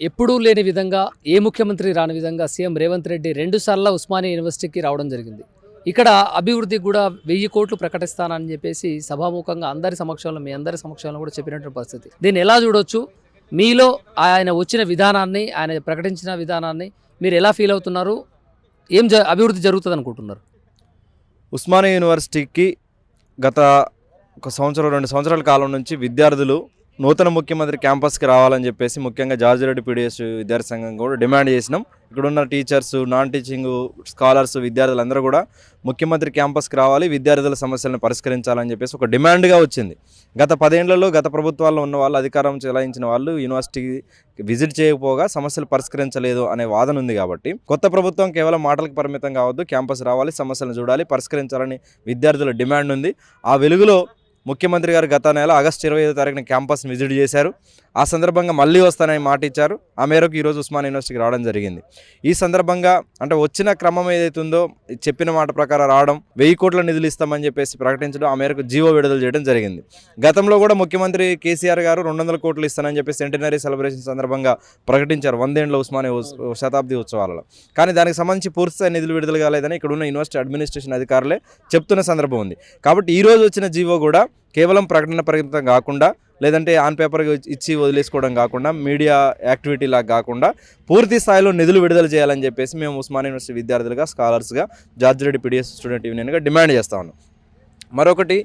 ఎప్పుడూ లేని విధంగా ఏ ముఖ్యమంత్రి రాని విధంగా సీఎం రేవంత్ రెడ్డి రెండుసార్లు ఉస్మానియా యూనివర్సిటీకి రావడం జరిగింది. ఇక్కడ అభివృద్ధికి కూడా వెయ్యి కోట్లు ప్రకటిస్తానని చెప్పేసి సభాముఖంగా అందరి సమక్షంలో మీ అందరి సమక్షంలో కూడా చెప్పినటువంటి పరిస్థితి. దీన్ని ఎలా చూడొచ్చు? మీలో ఆయన వచ్చిన విధానాన్ని ఆయన ప్రకటించిన విధానాన్ని మీరు ఎలా ఫీల్ అవుతున్నారు? ఏం జ అభివృద్ధి జరుగుతుంది అనుకుంటున్నారు? ఉస్మానియా యూనివర్సిటీకి గత ఒక సంవత్సరం రెండు సంవత్సరాల కాలం నుంచి విద్యార్థులు నూతన ముఖ్యమంత్రి క్యాంపస్కి రావాలని చెప్పేసి ముఖ్యంగా జార్జిరెడ్డి పీడిఎస్ విద్యార్థి సంఘం కూడా డిమాండ్ చేసినాం. ఇక్కడ ఉన్న టీచర్స్ నాన్ టీచింగ్ స్కాలర్స్ విద్యార్థులందరూ కూడా ముఖ్యమంత్రి క్యాంపస్కి రావాలి విద్యార్థుల సమస్యలను పరిష్కరించాలని చెప్పేసి ఒక డిమాండ్గా వచ్చింది. గత పదేళ్ళలో గత ప్రభుత్వాల్లో ఉన్న వాళ్ళు అధికారం చెలాయించిన వాళ్ళు యూనివర్సిటీకి విజిట్ చేయకపోగా సమస్యలు పరిష్కరించలేదు అనే వాదన ఉంది కాబట్టి కొత్త ప్రభుత్వం కేవలం మాటలకు పరిమితం కావద్దు క్యాంపస్ రావాలి సమస్యలను చూడాలి పరిష్కరించాలని విద్యార్థుల డిమాండ్ ఉంది. ఆ వెలుగులో ముఖ్యమంత్రి గారు గత నెల ఆగస్టు ఇరవై ఐదో తారీఖున క్యాంపస్ని విజిట్ చేశారు. ఆ సందర్భంగా మళ్ళీ వస్తానని మాట ఇచ్చారు. ఆ మేరకు ఈరోజు ఉస్మాన్ యూనివర్సిటీకి రావడం జరిగింది. ఈ సందర్భంగా అంటే వచ్చిన క్రమం ఏదైతే ఉందో చెప్పిన మాట ప్రకారం రావడం వెయ్యి కోట్ల నిధులు ఇస్తామని చెప్పేసి ప్రకటించడం ఆ మేరకు జీవో విడుదల చేయడం జరిగింది. గతంలో కూడా ముఖ్యమంత్రి కేసీఆర్ గారు రెండు వందల కోట్లు ఇస్తానని చెప్పి సెంటనరీ సెలబ్రేషన్ సందర్భంగా ప్రకటించారు వందేండ్ల ఉస్మానియా శతాబ్ది ఉత్సవాలలో. కానీ దానికి సంబంధించి పూర్తిస్థాయి నిధులు విడుదల కాలేదని ఇక్కడ ఉన్న యూనివర్సిటీ అడ్మినిస్ట్రేషన్ అధికారులే చెప్తున్న సందర్భం ఉంది. కాబట్టి ఈరోజు వచ్చిన జీవో కూడా కేవలం ప్రకటన పరిమితం కాకుండా లేదంటే ఆన్ పేపర్ ఇచ్చి వదిలేసుకోవడం కాకుండా మీడియా యాక్టివిటీ లాగా కాకుండా పూర్తి స్థాయిలో నిధులు విడుదల చేయాలని చెప్పేసి మేము ఉస్మాన్ యూనివర్సిటీ విద్యార్థులుగా స్కాలర్స్గా జార్జ్ రెడ్డి పీడిఎస్ స్టూడెంట్ యూనియన్గా డిమాండ్ చేస్తా ఉన్నాం. మరొకటి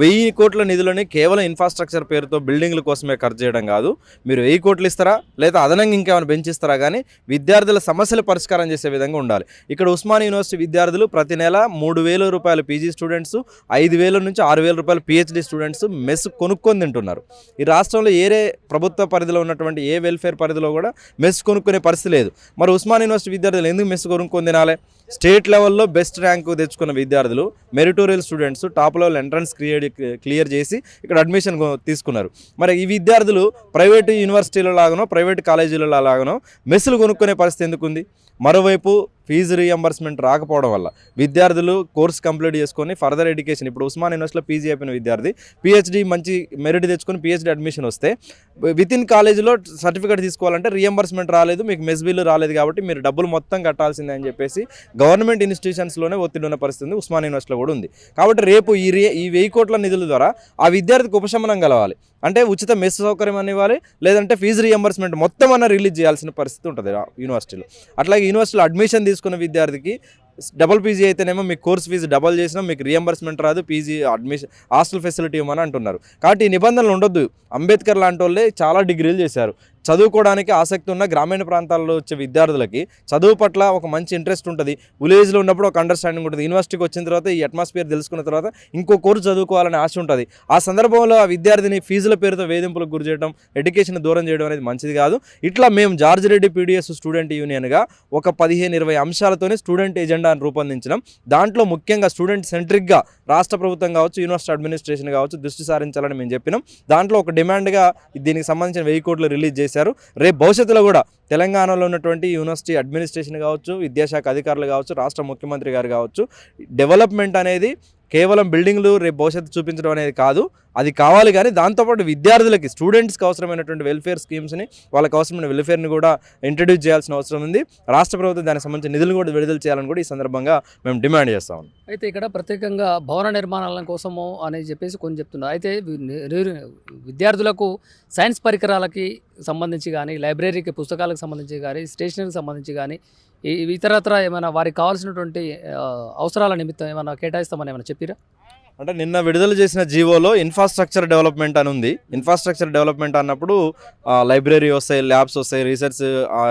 వెయ్యి కోట్ల నిధులని కేవలం ఇన్ఫ్రాస్ట్రక్చర్ పేరుతో బిల్డింగ్ల కోసమే ఖర్చు చేయడం కాదు. మీరు వెయ్యి కోట్లు ఇస్తారా? లేదా అదనంగా ఇంకేమైనా పెంచిస్తారా? కానీ విద్యార్థుల సమస్యలు పరిష్కారం చేసే విధంగా ఉండాలి. ఇక్కడ ఉస్మాన్ యూనివర్సిటీ విద్యార్థులు ప్రతి నెల మూడు వేల రూపాయలు పీజీ స్టూడెంట్స్ ఐదు వేల నుంచి ఆరు వేల రూపాయలు పిహెచ్డి స్టూడెంట్స్ మెస్ కొనుక్కొని తింటున్నారు. ఈ రాష్ట్రంలో ఏరే ప్రభుత్వ పరిధిలో ఉన్నటువంటి ఏ వెల్ఫేర్ పరిధిలో కూడా మెస్ కొనుక్కునే పరిస్థితి లేదు. మరి ఉస్మాన్ యూనివర్సిటీ విద్యార్థులు ఎందుకు మెస్ కొనుక్కొని తినాలి? స్టేట్ లెవెల్లో బెస్ట్ ర్యాంకు తెచ్చుకున్న విద్యార్థులు meritorial students top level entrance clear clear చేసి ఇక్కడ అడ్మిషన్ తీసుకున్నారు. మరి ఈ విద్యార్థులు ప్రైవేటు యూనివర్సిటీల లాగానో ప్రైవేట్ కాలేజీల లాగానో మెస్సులు కొనుక్కునే పరిస్థితి ఎందుకుంది? మరోవైపు ఫీజు రీఎంబర్స్మెంట్ రాకపోవడం వల్ల విద్యార్థులు కోర్స్ కంప్లీట్ చేసుకొని ఫర్దర్ ఎడ్యుకేషన్ ఇప్పుడు ఉస్మాన్ యూనివర్సిటీలో పీజీ అయిపోయిన విద్యార్థి పిహెచ్డి మంచి మెరిట్ తెచ్చుకొని పిహెచ్డి అడ్మిషన్ వస్తే విత్ ఇన్ కాలేజీలో సర్టిఫికేట్ తీసుకోవాలంటే రీఎంబర్స్మెంట్ రాలేదు మీకు మెస్ బిల్లు రాలేదు కాబట్టి మీరు డబ్బులు మొత్తం కట్టాల్సిందే అని చెప్పేసి గవర్నమెంట్ ఇన్స్టిట్యూషన్స్లోనే ఒత్తిడి ఉన్న పరిస్థితి ఉంది ఉస్మాన్ యూనివర్సిటీలో కూడా ఉంది. కాబట్టి రేపు ఈ ఈ వెయ్యి కోట్ల నిధుల ద్వారా ఆ విద్యార్థికి ఉపశమనం కలవాలి. అంటే ఉచిత మెస్ సౌకర్యం అని ఇవ్వాలి లేదంటే ఫీజు రియంబర్స్మెంట్ మొత్తం అన్న రిలీజ్ చేయాల్సిన పరిస్థితి ఉంటుంది యూనివర్సిటీలో అట్లాగే యూనివర్సిటీలో అడ్మిషన్ తీసుకున్న విద్యార్థికి డబుల్ పీజీ అయితేనేమో మీకు కోర్స్ ఫీజు డబల్ చేసినా మీకు రియంబర్స్మెంట్ రాదు పీజీ అడ్మిషన్ హాస్టల్ ఫెసిలిటీ ఇవ్వమని అంటున్నారు. కాబట్టి ఈ నిబంధనలు ఉండొద్దు. అంబేద్కర్ లాంటి వాళ్ళే చాలా డిగ్రీలు చేశారు. చదువుకోవడానికి ఆసక్తి ఉన్న గ్రామీణ ప్రాంతాల్లో వచ్చే విద్యార్థులకి చదువు పట్ల ఒక మంచి ఇంట్రెస్ట్ ఉంటుంది. విలేజ్లో ఉన్నప్పుడు ఒక అండర్స్టాండింగ్ ఉంటుంది. యూనివర్సిటీకి వచ్చిన తర్వాత ఈ అట్మాస్ఫియర్ తెలుసుకున్న తర్వాత ఇంకో కోర్సు చదువుకోవాలని ఆశ ఉంటుంది. ఆ సందర్భంలో ఆ విద్యార్థిని ఫీజుల పేరుతో వేధింపులకు గురి చేయడం ఎడ్యుకేషన్ దూరం చేయడం అనేది మంచిది కాదు. ఇట్లా మేము జార్జ్ రెడ్డి పీడిఎస్ స్టూడెంట్ యూనియన్గా ఒక పదిహేను ఇరవై అంశాలతోనే స్టూడెంట్ ఎజెండాను రూపొందించడం దాంట్లో ముఖ్యంగా స్టూడెంట్ సెంట్రిక్గా రాష్ట్ర ప్రభుత్వం కావచ్చు యూనివర్సిటీ అడ్మినిస్ట్రేషన్ కావచ్చు దృష్టి సారించాలని మేము చెప్పినాం. దాంట్లో ఒక డిమాండ్గా దీనికి సంబంధించిన వెయ్యి కోట్లు రిలీజ్ చేసి చేశారు. రేపు భవిష్యత్తులో కూడా తెలంగాణలో ఉన్నటువంటి యూనివర్సిటీ అడ్మినిస్ట్రేషన్ కావచ్చు విద్యాశాఖ అధికారులు కావచ్చు రాష్ట్ర ముఖ్యమంత్రి గారు కావచ్చు డెవలప్మెంట్ అనేది కేవలం బిల్డింగ్లు రేపు భవిష్యత్తు చూపించడం అనేది కాదు. అది కావాలి కానీ దాంతోపాటు విద్యార్థులకి స్టూడెంట్స్కి అవసరమైనటువంటి వెల్ఫేర్ స్కీమ్స్ని వాళ్ళకి అవసరమైన వెల్ఫేర్ని కూడా ఇంట్రడ్యూస్ చేయాల్సిన అవసరం ఉంది. రాష్ట్ర ప్రభుత్వం దానికి సంబంధించిన నిధులు కూడా విడుదల చేయాలని కూడా ఈ సందర్భంగా మేము డిమాండ్ చేస్తాం అయితే ఇక్కడ ప్రత్యేకంగా భవన నిర్మాణాల కోసము అని చెప్పేసి కొన్ని చెప్తున్నారు. అయితే విద్యార్థులకు సైన్స్ పరికరాలకి సంబంధించి కానీ లైబ్రరీకి పుస్తకాలకు సంబంధించి కానీ స్టేషనరీకి సంబంధించి కానీ ఇతరత్ర ఏమైనా వారికి కావాల్సినటువంటి అవసరాల నిమిత్తం ఏమైనా కేటాయిస్తామని ఏమైనా చెప్పిరా? అంటే నిన్న విడుదల చేసిన జీవోలో ఇన్ఫ్రాస్ట్రక్చర్ డెవలప్మెంట్ అని ఉంది. ఇన్ఫ్రాస్ట్రక్చర్ డెవలప్మెంట్ అన్నప్పుడు లైబ్రరీ వస్తాయి ల్యాబ్స్ వస్తాయి రీసెర్చ్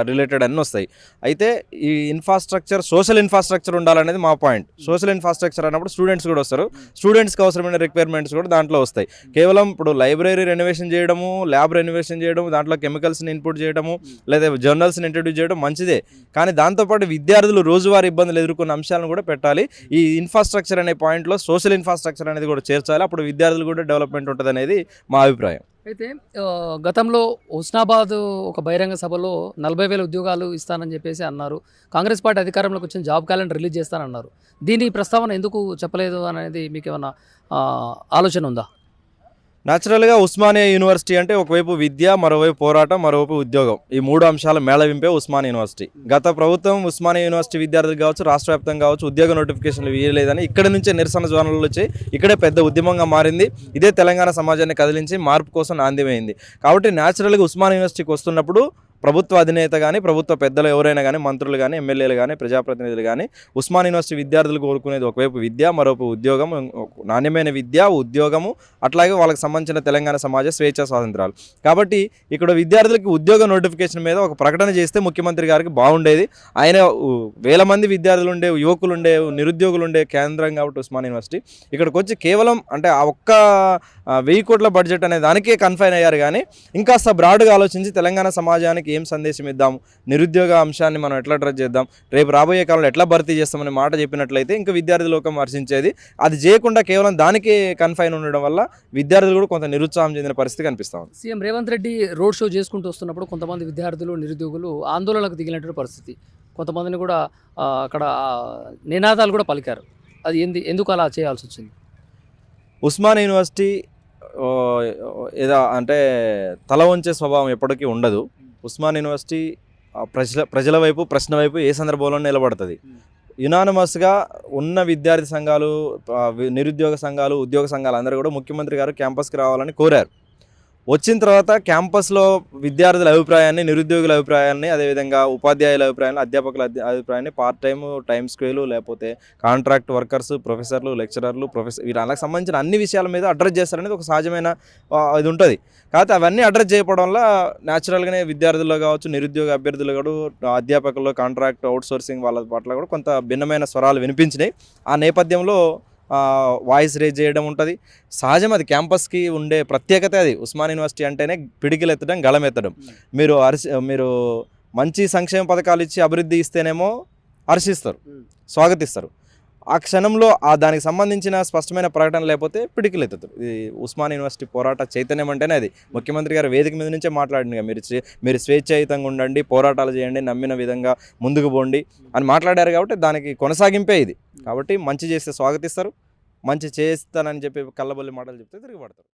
రిలేటెడ్ అన్నీ వస్తాయి. అయితే ఈ ఇన్ఫ్రాస్ట్రక్చర్ సోషల్ ఇన్ఫ్రాస్ట్రక్చర్ ఉండాలనేది మా పాయింట్ సోషల్ ఇన్ఫ్రాస్ట్రక్చర్ అన్నప్పుడు స్టూడెంట్స్ కూడా వస్తారు. స్టూడెంట్స్కి అవసరమైన రిక్వైర్మెంట్స్ కూడా దాంట్లో వస్తాయి. కేవలం ఇప్పుడు లైబ్రరీ రెనోవేషన్ చేయడము ల్యాబ్ రెనోవేషన్ చేయడం దాంట్లో కెమికల్స్ని ఇన్పుట్ చేయడము లేదా జర్నల్స్ని ఇంట్రడ్యూస్ చేయడం మంచిదే. కానీ దాంతోపాటు విద్యార్థులు రోజువారీ ఇబ్బందులు ఎదుర్కొన్న అంశాలను కూడా పెట్టాలి. ఈ ఇన్ఫ్రాస్ట్రక్చర్ అనే పాయింట్లో సోషల్ ఇన్ఫ్రాస్ట్రక్చర్ అనేది కూడా చేర్చాలి. అప్పుడు విద్యార్థులు కూడా డెవలప్మెంట్ ఉంటుంది అనేది మా అభిప్రాయం. అయితే గతంలో హుస్నాబాద్ ఒక బహిరంగ సభలో నలభై వేల ఉద్యోగాలు ఇస్తానని చెప్పేసి అన్నారు. కాంగ్రెస్ పార్టీ అధికారంలోకి వచ్చిన జాబ్ క్యాలెండర్ రిలీజ్ చేస్తానన్నారు. దీని ప్రస్తావన ఎందుకు చెప్పలేదు అనేది మీకు ఏమన్నా ఆలోచన ఉందా? న్యాచురల్గా ఉస్మానియా యూనివర్సిటీ అంటే ఒకవైపు విద్య మరోవైపు పోరాటం మరోవైపు ఉద్యోగం. ఈ మూడు అంశాల మేళవింపే ఉస్మానియా యూనివర్సిటీ. గత ప్రభుత్వం ఉస్మానియా యూనివర్సిటీ విద్యార్థులు కావచ్చు రాష్ట్ర వ్యాప్తంగా కావచ్చు ఉద్యోగ నోటిఫికేషన్లు వేయలేదని ఇక్కడ నుంచే నిరసన జ్వాలలు వచ్చి ఇక్కడే పెద్ద ఉద్యమంగా మారింది. ఇదే తెలంగాణ సమాజాన్ని కదిలించి మార్పు కోసం నాందిమైంది కాబట్టి న్యాచురల్గా ఉస్మానియా యూనివర్సిటీకి వస్తున్నప్పుడు ప్రభుత్వ అధినేత కానీ ప్రభుత్వ పెద్దలు ఎవరైనా కానీ మంత్రులు కానీ ఎమ్మెల్యేలు కానీ ప్రజాప్రతినిధులు కానీ ఉస్మాన్ యూనివర్సిటీ విద్యార్థులు కోరుకునేది ఒకవైపు విద్య మరొక ఉద్యోగం నాణ్యమైన విద్య ఉద్యోగము అట్లాగే వాళ్ళకి సంబంధించిన తెలంగాణ సమాజ స్వేచ్ఛ స్వాతంత్రాలు. కాబట్టి ఇక్కడ విద్యార్థులకి ఉద్యోగ నోటిఫికేషన్ మీద ఒక ప్రకటన చేస్తే ముఖ్యమంత్రి గారికి బాగుండేది. ఆయన వేల మంది విద్యార్థులు ఉండే యువకులు ఉండే నిరుద్యోగులు ఉండే కేంద్రం కాబట్టి ఉస్మాన్ యూనివర్సిటీ. ఇక్కడికి వచ్చి కేవలం అంటే ఆ ఒక్క వెయ్యి కోట్ల బడ్జెట్ అనే దానికే కన్ఫైన్ అయ్యారు కానీ ఇంకాస్త బ్రాడ్గా ఆలోచించి తెలంగాణ సమాజానికి ఏం సందేశం ఇద్దాం? నిరుద్యోగ అంశాన్ని మనం ఎట్లా అడ్రస్ చేద్దాం? రేపు రాబోయే కాలంలో ఎట్లా భర్తీ చేస్తామనే మాట చెప్పినట్లయితే ఇంకా విద్యార్థి లోకం హర్షించేది. అది చేయకుండా కేవలం దానికే కన్ఫైన్ ఉండడం వల్ల విద్యార్థులు కూడా కొంత నిరుత్సాహం చెందిన పరిస్థితి కనిపిస్తా ఉంది. CM Revanth Reddy road show చేసుకుంటూ వస్తున్నప్పుడు కొంతమంది విద్యార్థులు నిరుద్యోగులు ఆందోళనకు దిగినటువంటి పరిస్థితి. కొంతమందిని కూడా అక్కడ నినాదాలు కూడా పలికారు. అది ఎందు ఎందుకు అలా చేయాల్సి వచ్చింది? ఉస్మాన్ యూనివర్సిటీ ఏదో అంటే తల వంచే స్వభావం ఎప్పటికీ ఉండదు. ఉస్మాన్ యూనివర్సిటీ ప్రజల ప్రజల వైపు ప్రశ్న వైపు ఏ సందర్భంలో నిలబడుతుంది. యునానమస్గా ఉన్న విద్యార్థి సంఘాలు నిరుద్యోగ సంఘాలు ఉద్యోగ సంఘాలు అందరూ కూడా ముఖ్యమంత్రి గారు క్యాంపస్కి రావాలని కోరారు. వచ్చిన తర్వాత క్యాంపస్లో విద్యార్థుల అభిప్రాయాన్ని నిరుద్యోగుల అభిప్రాయాన్ని అదేవిధంగా ఉపాధ్యాయుల అభిప్రాయాన్ని అధ్యాపకుల అభిప్రాయాన్ని పార్ట్ టైం టైం స్కేలు లేకపోతే కాంట్రాక్ట్ వర్కర్స్ ప్రొఫెసర్లు లెక్చరర్లు ప్రొఫెసర్ వీళ్ళకి సంబంధించిన అన్ని విషయాల మీద అడ్రస్ చేస్తారనేది ఒక సహజమైన ఇది ఉంటుంది. కాకపోతే అవన్నీ అడ్రస్ చేయడం వల్ల న్యాచురల్గానే విద్యార్థుల్లో కావచ్చు నిరుద్యోగ అభ్యర్థులు కూడా అధ్యాపకుల్లో కాంట్రాక్ట్ అవుట్సోర్సింగ్ వాళ్ళ పట్ల కూడా కొంత భిన్నమైన స్వరాలు వినిపించినాయి. ఆ నేపథ్యంలో వాయిస్ రేజ్ చేయడం ఉంటుంది. సహజం అది క్యాంపస్కి ఉండే ప్రత్యేకత అది. ఉస్మాన్ యూనివర్సిటీ అంటేనే పిడికిలు ఎత్తడం గళం ఎత్తడం మీరు అరిసి మీరు మంచి సంక్షేమ పథకాలు ఇచ్చి అభివృద్ధి ఇస్తేనేమో హర్షిస్తారు. స్వాగతిస్తారు. ఆ క్షణంలో ఆ దానికి సంబంధించిన స్పష్టమైన ప్రకటన లేకపోతే పిడికిలు ఎత్తుతారు ఇది ఉస్మాన్ యూనివర్సిటీ పోరాట చైతన్యం అంటేనే అది. ముఖ్యమంత్రి గారు వేదిక మీద నుంచే మాట్లాడింది మీరు మీరు స్వేచ్ఛాయుతంగా ఉండండి పోరాటాలు చేయండి నమ్మిన విధంగా ముందుకు పోండి అని మాట్లాడారు కాబట్టి దానికి కొనసాగింపే ఇది. కాబట్టి మంచి చేస్తే స్వాగతిస్తారు మంచి చేస్తానని చెప్పి కళ్ళబొల్లి మాటలు చెప్తే తిరిగి పడతారు.